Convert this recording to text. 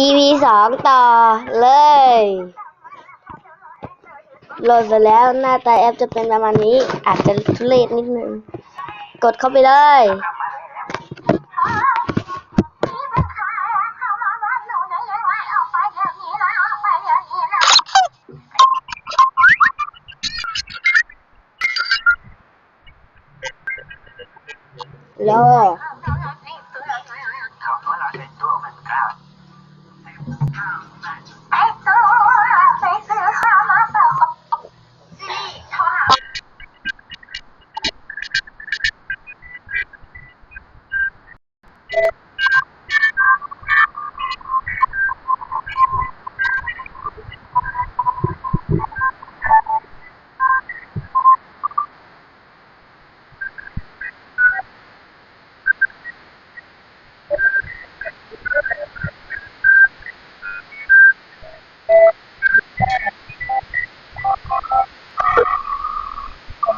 EP สองต่อเลยโหลดไปแล้วหน้าตาแอปจะเป็นประมาณนี้ อาจจะทุเรศนิดนึง กดเข้าไปเลย แล้ว 哎，走啊！每次好麻烦哦。注意，超好。